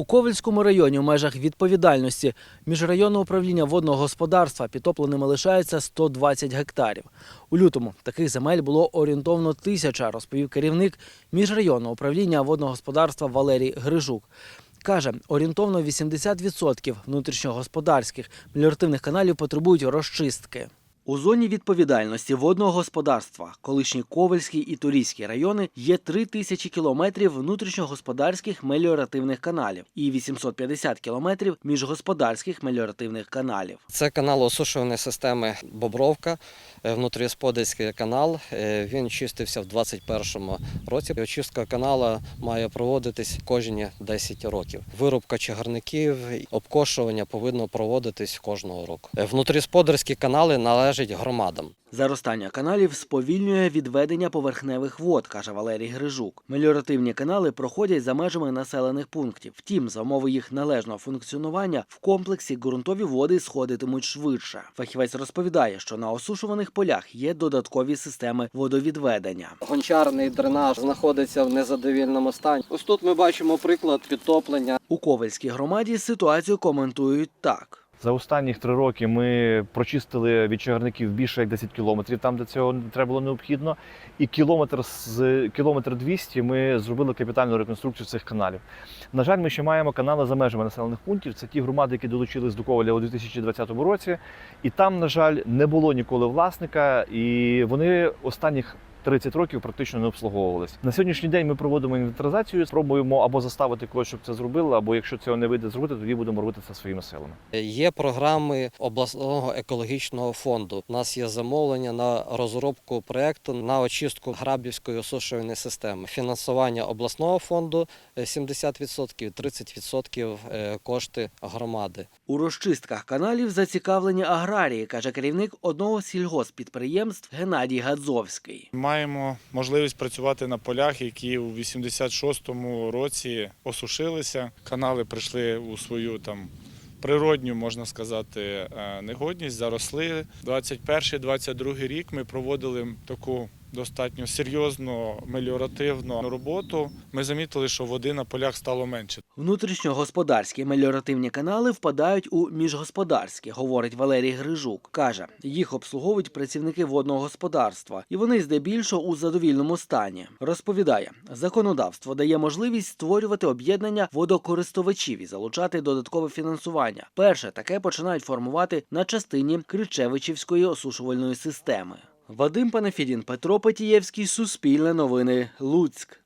У Ковельському районі в межах відповідальності міжрайонного управління водного господарства підтопленими лишається 120 гектарів. У лютому таких земель було орієнтовно тисяча, розповів керівник міжрайонного управління водного господарства Валерій Грижук. Каже, орієнтовно 80% внутрішньогосподарських меліоративних каналів потребують розчистки. У зоні відповідальності водного господарства, колишні Ковельський і Турійський райони, є 3 тисячі кілометрів внутрішньогосподарських меліоративних каналів і 850 кілометрів міжгосподарських меліоративних каналів. Це канал осушувальної системи Бобровка, е, внутрісподарський канал. Е, Він чистився в 2021 році. Очистка канала має проводитись кожні 10 років. Вирубка чагарників, обкошування повинно проводитись кожного року. Е, Внутрісподарські канали належать громадам. Заростання каналів сповільнює відведення поверхневих вод, каже Валерій Грижук. Меліоративні канали проходять за межами населених пунктів. Втім, за умови їх належного функціонування в комплексі ґрунтові води сходитимуть швидше. Фахівець розповідає, що на осушуваних полях є додаткові системи водовідведення. Гончарний дренаж знаходиться в незадовільному стані. Ось тут ми бачимо приклад підтоплення. У Ковельській громаді ситуацію коментують так. За останні три роки ми прочистили від чагарників більше як 10 кілометрів, там де цього не треба було необхідно. І кілометр з кілометр 200 ми зробили капітальну реконструкцію цих каналів. На жаль, ми ще маємо канали за межами населених пунктів. Це ті громади, які долучились до Коваля у 2020 році. І там, на жаль, не було ніколи власника, і вони останніх 30 років практично не обслуговувалися. На сьогоднішній день ми проводимо інвентаризацію, спробуємо або заставити когось, щоб це зробили, або якщо цього не вийде зробити, тоді будемо робити це своїми силами. Є програми обласного екологічного фонду. У нас є замовлення на розробку проекту на очистку грабівської осушувальної системи. Фінансування обласного фонду е, 70%, 30% е, кошти громади. У розчистках каналів зацікавлені аграрії, каже керівник одного сільгоспідприємств Геннадій Гадзовський. Маємо можливість працювати на полях, які у 86-му році осушилися. Канали прийшли у свою там природню, можна сказати, е, негодність, заросли. 21-22 рік ми проводили таку достатньо серйозну меліоративну роботу. Ми замітили, що води на полях стало менше. Внутрішньогосподарські меліоративні канали впадають у міжгосподарські, говорить Валерій Грижук. Каже, їх обслуговують працівники водного господарства, і вони здебільшого у задовільному стані. Розповідає, законодавство дає можливість створювати об'єднання водокористувачів і залучати додаткове фінансування. Перше таке починають формувати на частині Кричевичівської осушувальної системи. Вадим Панафідін, Петро Петієвський, Суспільне новини, Луцьк.